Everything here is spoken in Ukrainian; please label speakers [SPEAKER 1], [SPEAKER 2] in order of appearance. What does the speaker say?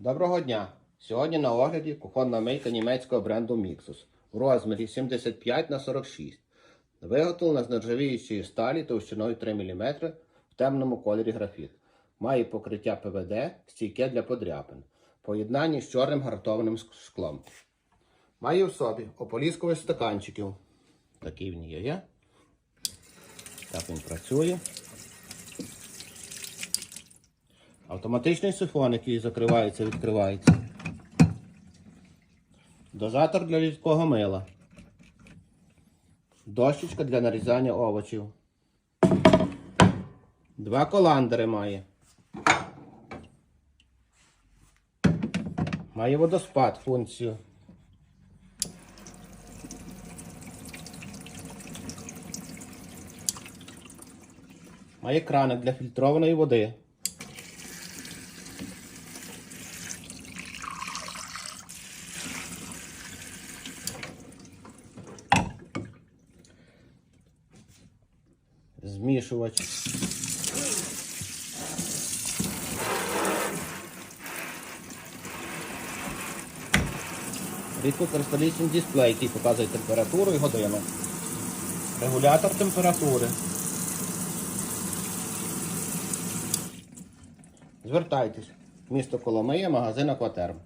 [SPEAKER 1] Доброго дня! Сьогодні на огляді кухонна мийка німецького бренду Mixus в розмірі 75 на 46 Виготовлена з нержавіючої сталі товщиною 3 мм в темному кольорі графіт. Має покриття ПВД, стійке для подряпин. Поєднання з чорним гартованим шклом. Має в собі ополіскових стаканчиків. Такий він є. є. Так він працює. Автоматичний сифон, який закривається, відкривається. Дозатор для рідкого мила. Дощечка для нарізання овочів. Два коландери має. Має водоспад функцію. Має краник для фільтрованої води. Змішувач. Рідкокристалічний дисплей, який показує температуру і годину. Регулятор температури. Звертайтесь. Місто Коломия, магазин Акватерм.